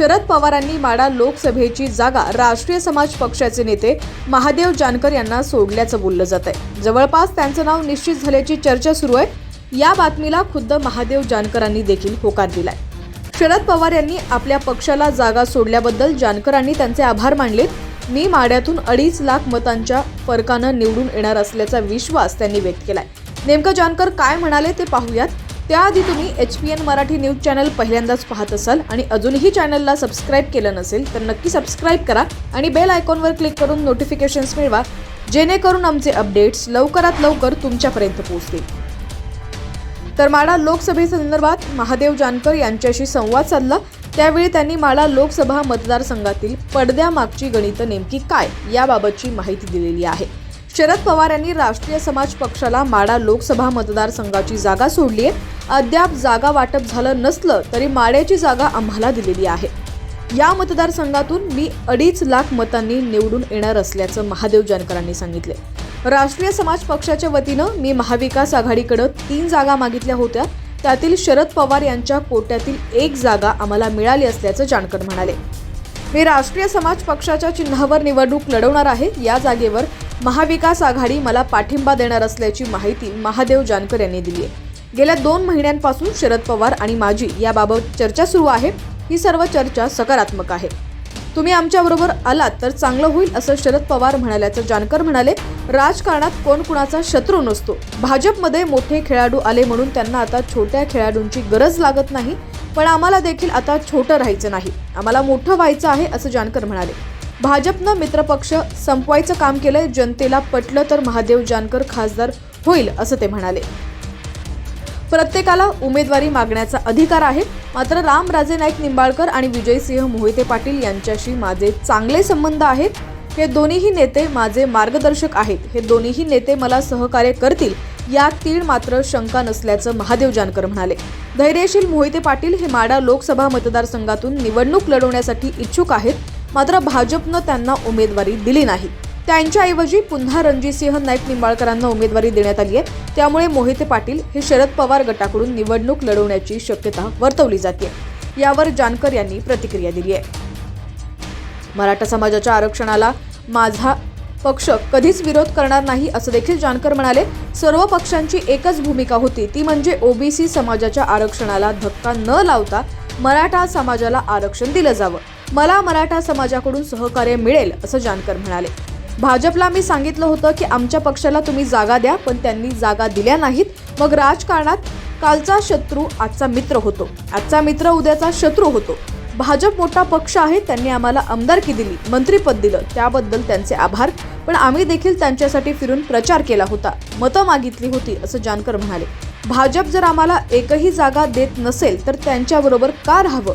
शरद पवारांनी माडा लोकसभेची जागा राष्ट्रीय समाज पक्षाचे नेते महादेव जानकर यांना सोडल्याचं बोललं जात आहे. जवळपास त्यांचं नाव निश्चित झाल्याची चर्चा सुरू आहे. या बातमीला खुद्द महादेव जानकरांनी देखील होकार दिलाय. शरद पवार यांनी आपल्या पक्षाला जागा सोडल्याबद्दल जानकरांनी त्यांचे आभार मानलेत मी माड्यातून अडीच लाख मतांच्या फरकानं निवडून येणार असल्याचा विश्वास त्यांनी व्यक्त केलाय. नेमकं जानकर काय म्हणाले ते पाहूयात. त्याआधी तुम्ही H P N Marathi news channel पहिल्यांदाच पाहत असाल आणि अजूनही चॅनलला सबस्क्राईब केलं नसेल तर नक्की सबस्क्राईब करा आणि बेल आयकॉनवर क्लिक करून नोटिफिकेशन्स मिळवा जेणेकरून आमचे अपडेट्स लवकरात लवकर तुमच्यापर्यंत पोहोचतील. तर माडा लोकसभेसंदर्भात महादेव जानकर यांच्याशी संवाद साधला. त्यावेळी त्यांनी माडा लोकसभा मतदारसंघातील पडद्यामागची गणितं नेमकी काय याबाबतची माहिती दिलेली आहे. शरद पवार यांनी राष्ट्रीय समाज पक्षाला माडा लोकसभा मतदारसंघाची जागा सोडली आहे. अद्याप जागा वाटप झालं नसलं तरी माड्याची जागा आम्हाला दिलेली आहे. या मतदारसंघातून मी अडीच लाख मतांनी निवडून येणार असल्याचं महादेव जानकरांनी सांगितले राष्ट्रीय समाज पक्षाच्या वतीनं मी महाविकास आघाडीकडं तीन जागा मागितल्या होत्या. त्यातील शरद पवार यांच्या कोट्यातील एक जागा आम्हाला मिळाली असल्याचं जानकर म्हणाले. मी राष्ट्रीय समाज पक्षाच्या चिन्हावर निवडणूक लढवणार आहे. या जागेवर महाविकास आघाडी मला पाठिंबा देणार असल्याची माहिती महादेव जानकर यांनी दिली आहे. गेल्या दोन महिन्यांपासून शरद पवार आणि माझी याबाबत चर्चा सुरू आहे. ही सर्व चर्चा सकारात्मक आहे. तुम्ही आमच्याबरोबर आलात तर चांगलं होईल असं शरद पवार म्हणाल्याचं जानकर म्हणाले. राजकारणात कोण कुणाचा शत्रू नसतो. भाजपमध्ये मोठे खेळाडू आले म्हणून त्यांना आता छोट्या खेळाडूंची गरज लागत नाही. पण आम्हाला देखील आता छोटं राहायचं नाही. आम्हाला मोठं व्हायचं आहे असं जानकर म्हणाले. भाजपनं मित्रपक्ष संपवायचं काम केलंय जनतेला पटलं तर महादेव जानकर खासदार होईल असं ते म्हणाले. प्रत्येकाला उमेदवारी मागण्याचा अधिकार आहे. मात्र रामराजे नाईक निंबाळकर आणि विजयसिंह मोहिते पाटील यांच्याशी माझे चांगले संबंध आहेत. हे दोन्हीही नेते माझे मार्गदर्शक आहेत. हे दोन्हीही नेते मला सहकार्य करतील यात तीळ मात्र शंका नसल्याचं महादेव जानकर म्हणाले. धैर्यशील मोहिते पाटील हे माडा लोकसभा मतदारसंघातून निवडणूक लढवण्यासाठी इच्छुक आहेत. मात्र भाजपनं त्यांना उमेदवारी दिली नाही. त्यांच्याऐवजी पुन्हा रणजितसिंह नाईक निंबाळकरांना उमेदवारी देण्यात आली आहे. त्यामुळे मोहिते पाटील हे शरद पवार गटाकडून निवडणूक लढवण्याची शक्यता वर्तवली जाते. यावर जानकर यांनी प्रतिक्रिया दिली आहे. मराठा समाजाच्या आरक्षणाला माझा पक्ष कधीच विरोध करणार नाही असं देखील जानकर म्हणाले. सर्व पक्षांची एकच भूमिका होती ती म्हणजे ओबीसी समाजाच्या आरक्षणाला धक्का न लावता मराठा समाजाला आरक्षण दिलं जावं. मला मराठा समाजाकडून सहकार्य मिळेल असं जानकर म्हणाले. भाजपला मी सांगितलं होतं की आमच्या पक्षाला तुम्ही जागा द्या पण त्यांनी जागा दिल्या नाहीत. मग राजकारणात कालचा शत्रू आजचा मित्र होतो. आजचा मित्र उद्याचा शत्रू होतो. भाजप मोठा पक्ष आहे त्यांनी आम्हाला आमदारकी दिली मंत्रीपद दिलं त्याबद्दल त्यांचे आभार. पण आम्ही देखील त्यांच्यासाठी फिरून प्रचार केला होता मतं मागितली होती असं जानकर म्हणाले. भाजप जर आम्हाला एकही जागा देत नसेल तर त्यांच्याबरोबर का राहावं?